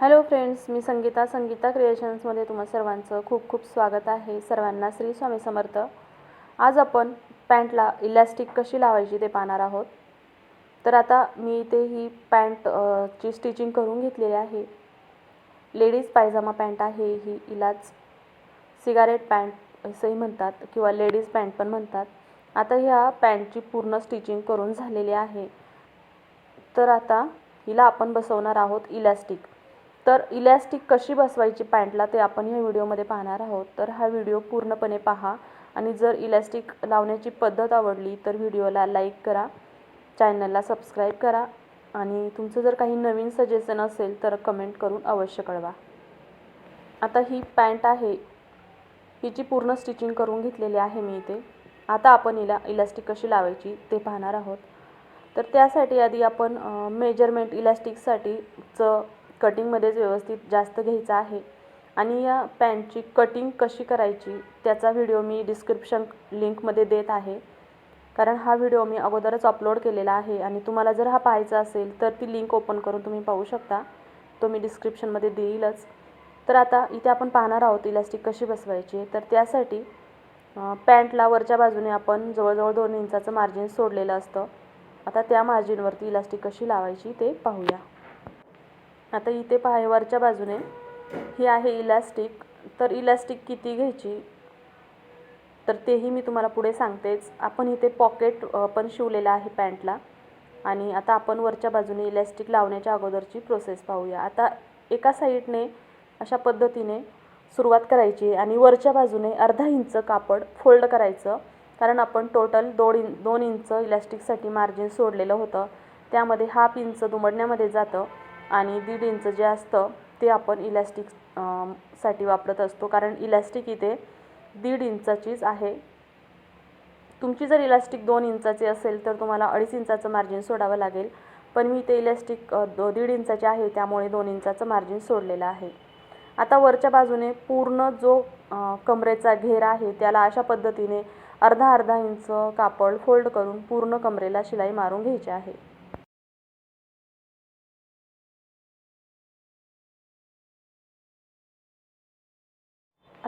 Hello friends मी संगीता संगीता क्रिएशन्समध्ये तुम्हा सर्वांचं खूप खूप स्वागत आहे. सर्वांना श्री स्वामी समर्थ. आज आपण पॅन्टला इलॅस्टिक कशी लावायची ते पाहणार आहोत. तर आता मी इथे ही पॅन्ट ची स्टिचिंग करून घेतलेली आहे. लेडीज पायजामा पॅन्ट आहे ही इलाज सिगारेट पॅन्ट असंही म्हणतात किंवा लेडीज पॅन्ट पण म्हणतात. आता ह्या पॅन्टची पूर्ण स्टिचिंग करून झालेली आहे. तर आता हिला आपण बसवणार आहोत इलॅस्टिक तर इलॅस्टिक कशी बसवायची पॅन्टला ते आपण ह्या व्हिडिओमध्ये पाहणार आहोत. तर हा व्हिडिओ पूर्णपणे पहा आणि जर इलॅस्टिक लावण्याची पद्धत आवडली तर व्हिडिओला लाईक करा चॅनलला सबस्क्राईब करा आणि तुमचं जर काही नवीन सजेशन असेल तर कमेंट करून अवश्य कळवा. आता ही पॅन्ट आहे. हिची पूर्ण स्टिचिंग करून घेतलेली आहे मी इथे. आता आपण हिला इलॅस्टिक कशी लावायची ते पाहणार आहोत. तर त्यासाठी आधी आपण मेजरमेंट इलॅस्टिकसाठीचं कटिंगमध्येच व्यवस्थित जास्त घ्यायचं आहे. आणि या पॅन्टची कटिंग कशी करायची त्याचा व्हिडिओ मी डिस्क्रिप्शन लिंकमध्ये देत आहे. कारण हा व्हिडिओ मी अगोदरच अपलोड केलेला आहे आणि तुम्हाला जर हा पाहायचा असेल तर ती लिंक ओपन करून तुम्ही पाहू शकता. तो मी डिस्क्रिप्शनमध्ये देईलच. तर आता इथे आपण पाहणार आहोत इलास्टिक कशी बसवायची तर त्यासाठी पॅन्टला वरच्या बाजूने आपण जवळजवळ दोन इंचाचं मार्जिन सोडलेलं असतं. आता त्या मार्जिनवरती इलास्टिक कशी लावायची ते पाहूया. आता इथे पहा वरच्या बाजूने ही आहे इलास्टिक. तर इलास्टिक किती घ्यायची? तर तेही मी तुम्हाला पुढे सांगतेच. आपण इथे पॉकेट पण शिवलेलं आहे पॅन्टला. आणि आता आपण वरच्या बाजूने इलॅस्टिक लावण्याच्या अगोदरची प्रोसेस पाहूया. आता एका साईडने अशा पद्धतीने सुरुवात करायची आणि वरच्या बाजूने अर्धा इंच कापड फोल्ड करायचं. कारण आपण टोटल दोन इन दोन इंच इलॅस्टिकसाठी मार्जिन सोडलेलं होतं. त्यामध्ये हाफ इंच दुमडण्यामध्ये जातं. आणि दीड इंच जे असतं ते आपण इलॅस्टिकसाठी वापरत असतो. कारण इलॅस्टिक इथे दीड इंचाचीच आहे. तुमची जर इलॅस्टिक दोन इंचाची असेल तर तुम्हाला अडीच इंचाचं मार्जिन सोडावं लागेल. पण मी ते इलॅस्टिक दो दीड इंचाचे आहे त्यामुळे दोन इंचाचं मार्जिन सोडलेलं आहे. आता वरच्या बाजूने पूर्ण जो कमरेचा घेर आहे त्याला अशा पद्धतीने अर्धा अर्धा इंच कापड फोल्ड करून पूर्ण कमरेला शिलाई मारून घ्यायची आहे.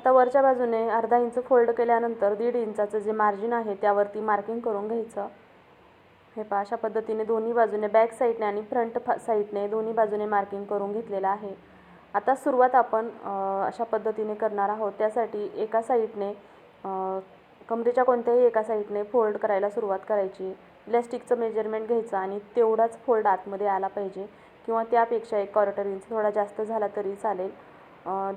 आता वरच्या बाजूने अर्धा इंच फोल्ड केल्यानंतर दीड इंचाचं जे मार्जिन आहे त्यावरती मार्किंग करून घ्यायचं. हे पहा अशा पद्धतीने दोन्ही बाजूने बॅक साईडने आणि फ्रंट फा साईडने दोन्ही बाजूने मार्किंग करून घेतलेलं आहे. आता सुरुवात आपण अशा पद्धतीने करणार आहोत. त्यासाठी एका साईडने कमरेच्या कोणत्याही एका साईडने फोल्ड करायला सुरुवात करायची. इलॅस्टिकचं मेजरमेंट घ्यायचं आणि तेवढाच फोल्ड आतमध्ये आला पाहिजे किंवा त्यापेक्षा एक क्वार्टर इंच थोडा जास्त झाला तरी चालेल.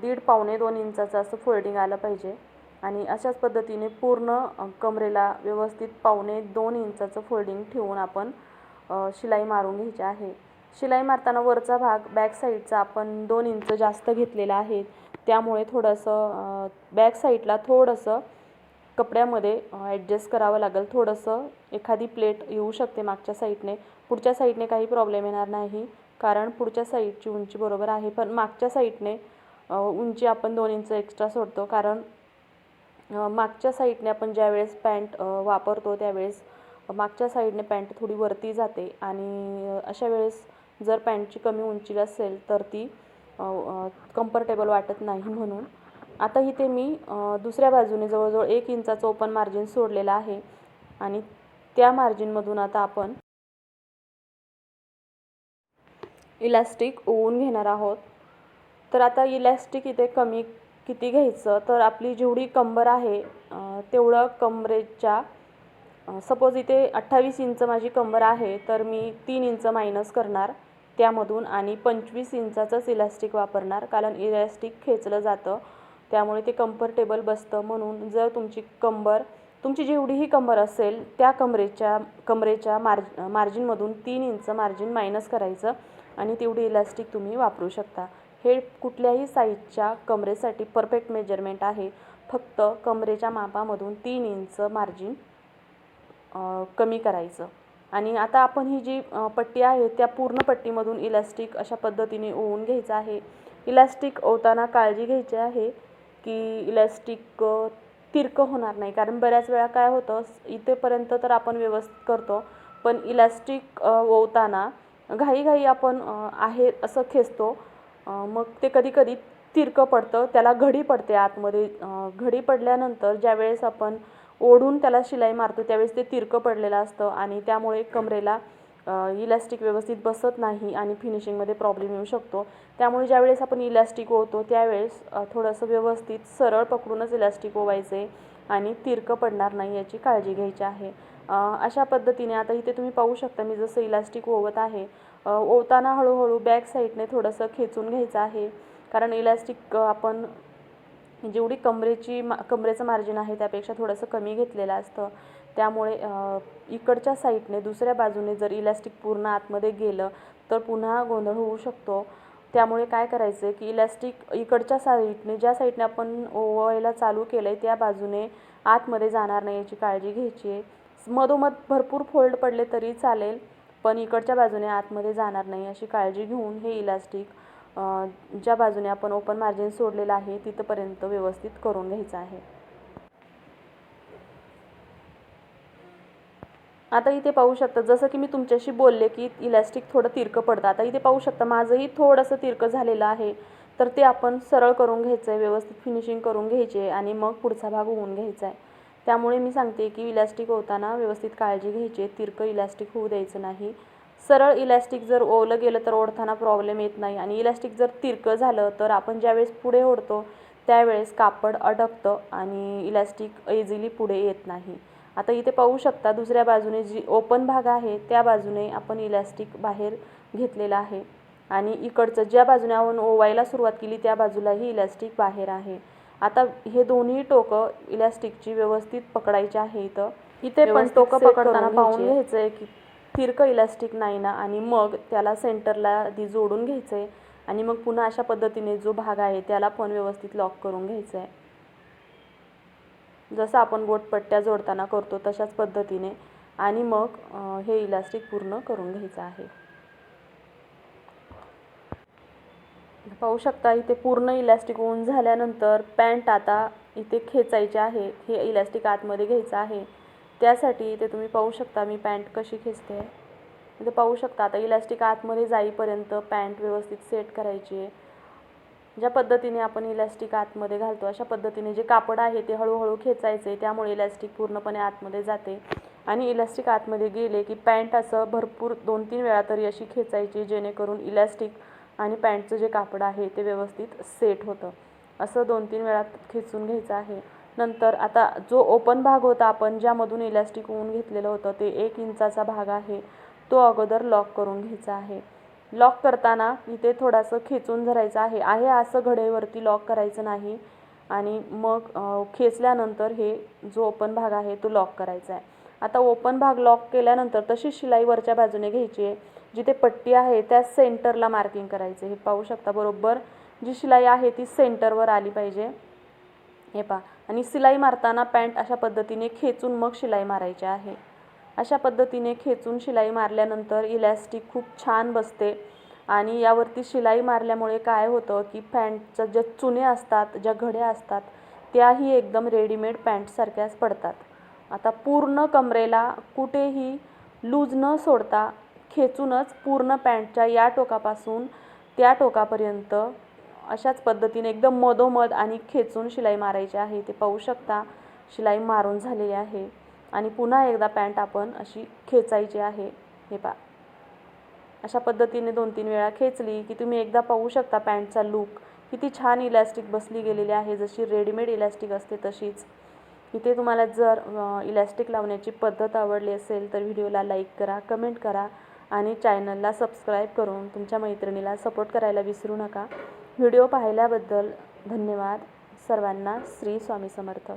दीड पावणे दोन इंचाचं असं फोल्डिंग आलं पाहिजे. आणि अशाच पद्धतीने पूर्ण कमरेला व्यवस्थित पावणे दोन इंचाचं फोल्डिंग ठेवून आपण शिलाई मारून घ्यायची आहे. शिलाई मारताना वरचा भाग बॅक साईडचा आपण दोन इंच जास्त घेतलेला आहे. त्यामुळे थोडंसं बॅक साईडला थोडंसं कपड्यामध्ये ॲडजस्ट करावं लागेल. थोडंसं एखादी प्लेट येऊ शकते मागच्या साईडने. पुढच्या साईडने काही प्रॉब्लेम येणार नाही. कारण पुढच्या साईडची उंची बरोबर आहे. पण मागच्या साईडने उंची आपण दोन इंच एक्स्ट्रा सोडतो. कारण मागच्या साईडने आपण ज्यावेळेस पॅन्ट वापरतो त्यावेळेस मागच्या साईडने पॅन्ट थोडी वरती जाते. आणि अशा वेळेस जर पॅन्टची कमी उंची असेल तर ती कम्फर्टेबल वाटत नाही म्हणून. आता इथे मी दुसऱ्या बाजूने जवळजवळ एक इंचाचं ओपन मार्जिन सोडलेलं आहे. आणि त्या मार्जिनमधून आता आपण इलास्टिक ओवून घेणार आहोत. तर आता इलॅस्टिक इथे कमी किती घ्यायचं? तर आपली जेवढी कंबर आहे तेवढं कमरेच्या सपोज इथे अठ्ठावीस इंच माझी कंबर आहे तर मी तीन इंच मायनस करणार त्यामधून आणि पंचवीस इंचाचंच इलॅस्टिक वापरणार कारण इलॅस्टिक खेचलं जातं. त्यामुळे ते कम्फर्टेबल बसतं. म्हणून जर तुमची कंबर तुमची जेवढीही कंबर असेल त्या कमरेच्या कमरेच्या मार्ज मार्जिनमधून तीन इंच मार्जिन मायनस करायचं आणि तेवढी इलॅस्टिक तुम्ही वापरू शकता. हे कुठल्याही साईजच्या कमरेसाठी परफेक्ट मेजरमेंट आहे. फक्त कमरेच्या मापामधून तीन इंच मार्जिन कमी करायचं. आणि आता आपण ही जी पट्टी आहे त्या पूर्ण पट्टीमधून इलॅस्टिक अशा पद्धतीने ओवून घ्यायचं आहे. इलॅस्टिक ओवताना काळजी घ्यायची आहे की इलॅस्टिक तिरकं होणार नाही. कारण बऱ्याच वेळा काय होतं इथेपर्यंत तर आपण व्यवस्थित करतो पण इलॅस्टिक ओवताना घाईघाई आपण आहे असं खेचतो. मग ते कधी कधी तिरकं पडतं त्याला घडी पडते आतमध्ये. घडी पडल्यानंतर ज्यावेळेस आपण ओढून त्याला शिलाई मारतो त्यावेळेस ते तिरकं पडलेलं असतं आणि त्यामुळे कमरेला इलॅस्टिक व्यवस्थित बसत नाही आणि फिनिशिंगमध्ये प्रॉब्लेम येऊ शकतो. त्यामुळे ज्यावेळेस आपण इलॅस्टिक ओवतो त्यावेळेस थोडंसं व्यवस्थित सरळ पकडूनच इलॅस्टिक ओवायचे आणि तिरकं पडणार नाही याची काळजी घ्यायची आहे. अशा पद्धतीने आता इथे तुम्ही पाहू शकता मी जसं इलॅस्टिक ओवत आहे ओवताना हळूहळू बॅक साईडने थोडंसं खेचून घ्यायचं आहे. कारण इलॅस्टिक आपण जेवढी कमरेची मा कमरेचं मार्जिन आहे त्यापेक्षा थोडंसं कमी घेतलेलं असतं. त्यामुळे इकडच्या साईडने दुसऱ्या बाजूने जर इलॅस्टिक पूर्ण आतमध्ये गेलं तर पुन्हा गोंधळ होऊ शकतो. त्यामुळे काय करायचं आहे की इलॅस्टिक इकडच्या साईडने ज्या साईडने आपण ओवायला चालू केलं आहे त्या बाजूने आतमध्ये जाणार नाही याची काळजी घ्यायची आहे. मधोमध भरपूर फोल्ड पडले तरी चालेल. पण इकडच्या बाजूने आतमध्ये जाणार नाही अशी काळजी घेऊन हे इलास्टिक ज्या बाजूने आपण ओपन मार्जिन सोडलेलं आहे तिथंपर्यंत व्यवस्थित करून घ्यायचं आहे. आता इथे पाहू शकता जसं की मी तुमच्याशी बोलले की इलॅस्टिक थोडं तिरकं पडतं. आता इथे पाहू शकता माझंही थोडंसं तिरकं झालेलं आहे. तर ते आपण सरळ करून घ्यायचं आहे व्यवस्थित फिनिशिंग करून घ्यायचे आणि मग पुढचा भाग होऊन घ्यायचा आहे त्यामुळे मी सांगते की इलॅस्टिक ओवताना व्यवस्थित काळजी घ्यायची आहे. तिरकं इलॅस्टिक होऊ द्यायचं नाही. सरळ इलॅस्टिक जर ओवलं गेलं तर ओढताना प्रॉब्लेम येत नाही. आणि इलॅस्टिक जर तिरकं झालं तर आपण ज्यावेळेस पुढे ओढतो त्यावेळेस कापड अडकतं आणि इलॅस्टिक इझिली पुढे येत नाही. आता इथे पाहू शकता दुसऱ्या बाजूने जी ओपन भाग आहे त्या बाजूने आपण इलॅस्टिक बाहेर घेतलेला आहे. आणि इकडचं ज्या बाजूने आपण ओवायला सुरुवात केली त्या बाजूलाही इलॅस्टिक बाहेर आहे. आता हे दोन्ही टोकं इलॅस्टिकची व्यवस्थित पकडायची आहे इथं. इथे पण टोकं पकडताना पाहून घ्यायचं आहे. की तिरकं इलॅस्टिक नाही ना आणि मग त्याला सेंटरला आधी जोडून घ्यायचं आहे आणि मग पुन्हा अशा पद्धतीने जो भाग आहे त्याला पण व्यवस्थित लॉक करून घ्यायचं आहे जसं आपण बोटपट्ट्या जोडताना करतो तशाच पद्धतीने आणि मग हे इलॅस्टिक पूर्ण करून घ्यायचं आहे. पाहू शकता इथे पूर्ण इलॅस्टिक ऊन झाल्यानंतर पॅन्ट आता इथे खेचायची आहे. हे इलॅस्टिक आतमध्ये घ्यायचं आहे. त्यासाठी इथे तुम्ही पाहू शकता मी पॅन्ट कशी खेचते. इथे पाहू शकता आता इलॅस्टिक आतमध्ये जाईपर्यंत पॅन्ट व्यवस्थित सेट करायची. आहे ज्या पद्धतीने आपण इलॅस्टिक आतमध्ये घालतो अशा पद्धतीने जे कापड आहे ते हळूहळू खेचायचे त्यामुळे इलॅस्टिक पूर्णपणे आतमध्ये जाते. आणि इलॅस्टिक आतमध्ये गेले की पॅन्ट असं भरपूर दोन तीन वेळा तरी अशी खेचायची जेणेकरून इलॅस्टिक आणि पॅन्टचं जे कापड आहे ते व्यवस्थित सेट होतं. असं दोन तीन वेळा खेचून घ्यायचं आहे. नंतर आता जो ओपन भाग होता आपण ज्यामधून इलॅस्टिक ऊन घेतलेलं होतं ते एक इंचाचा भाग आहे. तो अगोदर लॉक करून घ्यायचा आहे. लॉक करताना इथे थोडंसं खेचून धरायचं आहे. आहे असं घडेवरती लॉक करायचं नाही. आणि मग खेचल्यानंतर हे जो ओपन भाग आहे तो लॉक करायचा आहे. आता ओपन भाग लॉक केल्यानंतर तशी शिलाई वरच्या बाजूने घ्यायची आहे. जिथे पट्टी आहे त्या सेंटरला मार्किंग करायचे. हे पाहू शकता बरोबर जी शिलाई आहे ती सेंटरवर आली पाहिजे. हे पहा. आणि शिलाई मारताना पॅन्ट अशा पद्धतीने खेचून मग शिलाई मारायची आहे. अशा पद्धतीने खेचून शिलाई मारल्यानंतर इलॅस्टिक खूप छान बसते. आणि यावरती शिलाई मारल्यामुळे काय होतं की पॅन्टच्या ज्या चुने असतात ज्या घड्या असतात त्याही एकदम रेडीमेड पॅन्टसारख्याच पडतात. आता पूर्ण कमरेला कुठेही लूज न सोडता खेचूनच पूर्ण पॅन्टच्या या टोकापासून त्या टोकापर्यंत अशाच पद्धतीने एकदम मधोमध आणि खेचून शिलाई मारायची आहे. ते पाहू शकता शिलाई मारून झालेली आहे आणि पुन्हा एकदा पॅन्ट आपण अशी खेचायची आहे. हे पा अशा पद्धतीने दोन तीन वेळा खेचली की तुम्ही एकदा पाहू शकता पॅन्टचा लूक. किती छान इलॅस्टिक बसली गेलेली आहे. जशी रेडीमेड इलॅस्टिक असते तशीच. इथे तुम्हाला जर इलॅस्टिक लावण्याची पद्धत आवडली असेल तर व्हिडिओला लाईक करा कमेंट करा. आणि चॅनलला सबस्क्राईब करून तुमच्या मैत्रिणीला सपोर्ट करायला विसरू नका. व्हिडिओ पाहिल्याबद्दल धन्यवाद. सर्वांना श्री स्वामी समर्थ.